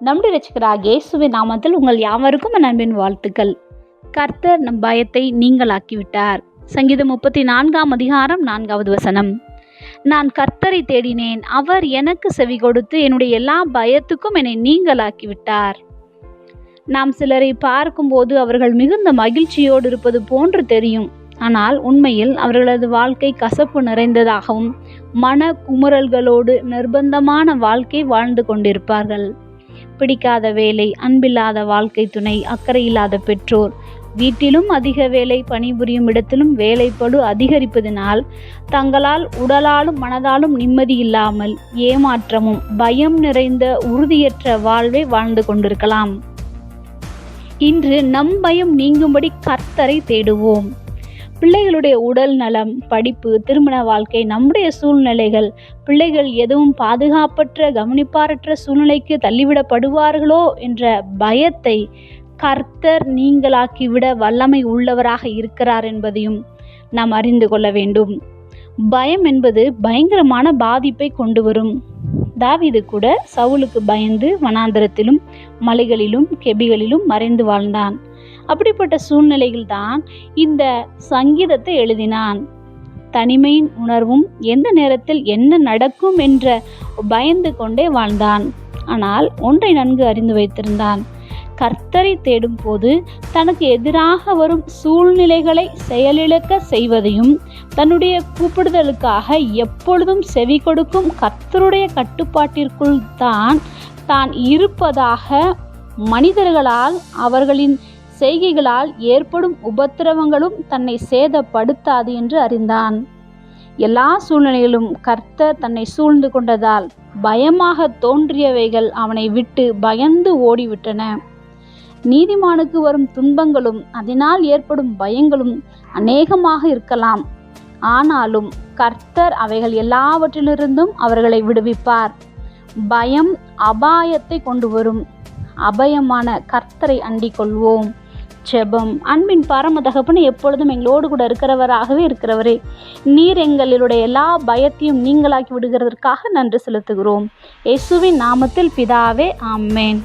நம்முடைய ரசிகராக இயேசுவின் நாமத்தில் உங்கள் யாவருக்கும் நண்பின் வாழ்த்துக்கள். கர்த்தர் நம் பயத்தை நீங்களாக்கிவிட்டார். சங்கீதம் முப்பத்தி நான்காம் அதிகாரம் நான்காவது வசனம். நான் கர்த்தரை தேடினேன் அவர் எனக்கு செவி கொடுத்து என்னுடைய எல்லா பயத்துக்கும் என்னை நீங்களாக்கிவிட்டார். நாம் சிலரை பார்க்கும்போது அவர்கள் மிகுந்த மகிழ்ச்சியோடு இருப்பது போன்று தெரியும். ஆனால் உண்மையில் அவர்களது வாழ்க்கை கசப்பு நிறைந்ததாகவும் மன குமுறல்களோடு நிர்பந்தமான வாழ்க்கை வாழ்ந்து கொண்டிருப்பார்கள். பிடிக்காத வேலை அன்பில்லாத வாழ்க்கை துணை அக்கறையில்லாத பெற்றோர். வீட்டிலும் அதிக வேலை பணிபுரியும் இடத்திலும் வேலைப்படு அதிகரிப்பதனால் தங்களால் உடலாலும் மனதாலும் நிம்மதி இல்லாமல் ஏமாற்றமும் பயம் நிறைந்த உறுதியற்ற வாழ்வை வாழ்ந்து கொண்டிருக்கலாம். இன்று நம் பயம் நீங்கும்படி கர்த்தரை தேடுவோம். பிள்ளைகளுடைய உடல் நலம் படிப்பு திருமண வாழ்க்கை நம்முடைய சூழ்நிலைகள் பிள்ளைகள் எதுவும் பாதுகாப்பற்ற கவனிப்பாரற்ற சூழ்நிலைக்கு தள்ளிவிடப்படுவார்களோ என்ற பயத்தை கர்த்தர் நீங்களாக்கிவிட வல்லமை உள்ளவராக இருக்கிறார் என்பதையும் நாம் அறிந்து கொள்ள வேண்டும். பயம் என்பது பயங்கரமான பாதிப்பை கொண்டு வரும். தாவிது கூட சவுலுக்கு பயந்து வனாந்தரத்திலும் மலைகளிலும் கெபிகளிலும் மறைந்து வாழ்ந்தான். அப்படிப்பட்ட சூழ்நிலையில் தான் இந்த சங்கீதத்தை எழுதினான். தனிமையின் உணர்வும் எந்த நேரத்தில் என்ன நடக்கும் என்ற பயந்து கொண்டே வாழ்ந்தான். ஆனால் ஒன்றை நன்கு அறிந்து வைத்திருந்தான். கர்த்தரை தேடும் போது தனக்கு எதிராக வரும் சூழ்நிலைகளை செயலிழக்க செய்வதையும் தன்னுடைய கூப்பிடுதலுக்காக எப்பொழுதும் செவி கொடுக்கும் கர்த்தருடைய கட்டுப்பாட்டிற்குள் தான் தான் இருப்பதாக மனிதர்களால் அவர்களின் செய்கைகளால் ஏற்படும் உபத்திரவங்களும் தன்னை சேதப்படுத்தாது என்று அறிந்தான். எல்லா சூழ்நிலையிலும் கர்த்தர் தன்னை சூழ்ந்து கொண்டதால் பயமாக தோன்றியவைகள் அவனை விட்டு பயந்து ஓடிவிட்டன. நீதிமானுக்கு வரும் துன்பங்களும் அதனால் ஏற்படும் பயங்களும் அநேகமாக இருக்கலாம். ஆனாலும் கர்த்தர் அவைகள் எல்லாவற்றிலிருந்தும் அவர்களை விடுவிப்பார். பயம் அபாயத்தை கொண்டு வரும். அபயமான கர்த்தரை அண்டிக் கொள்வோம். ஜெபம் அன்பின் பரம தகப்பன எப்பொழுதும் எங்களோடு கூட இருக்கிறவராகவே இருக்கிறவரே நீர் எங்களுடைய எல்லா பயத்தையும் நீங்களாக்கி விடுகிறதற்காக நன்றி செலுத்துகிறோம். இயேசுவின் நாமத்தில் பிதாவே ஆமேன்.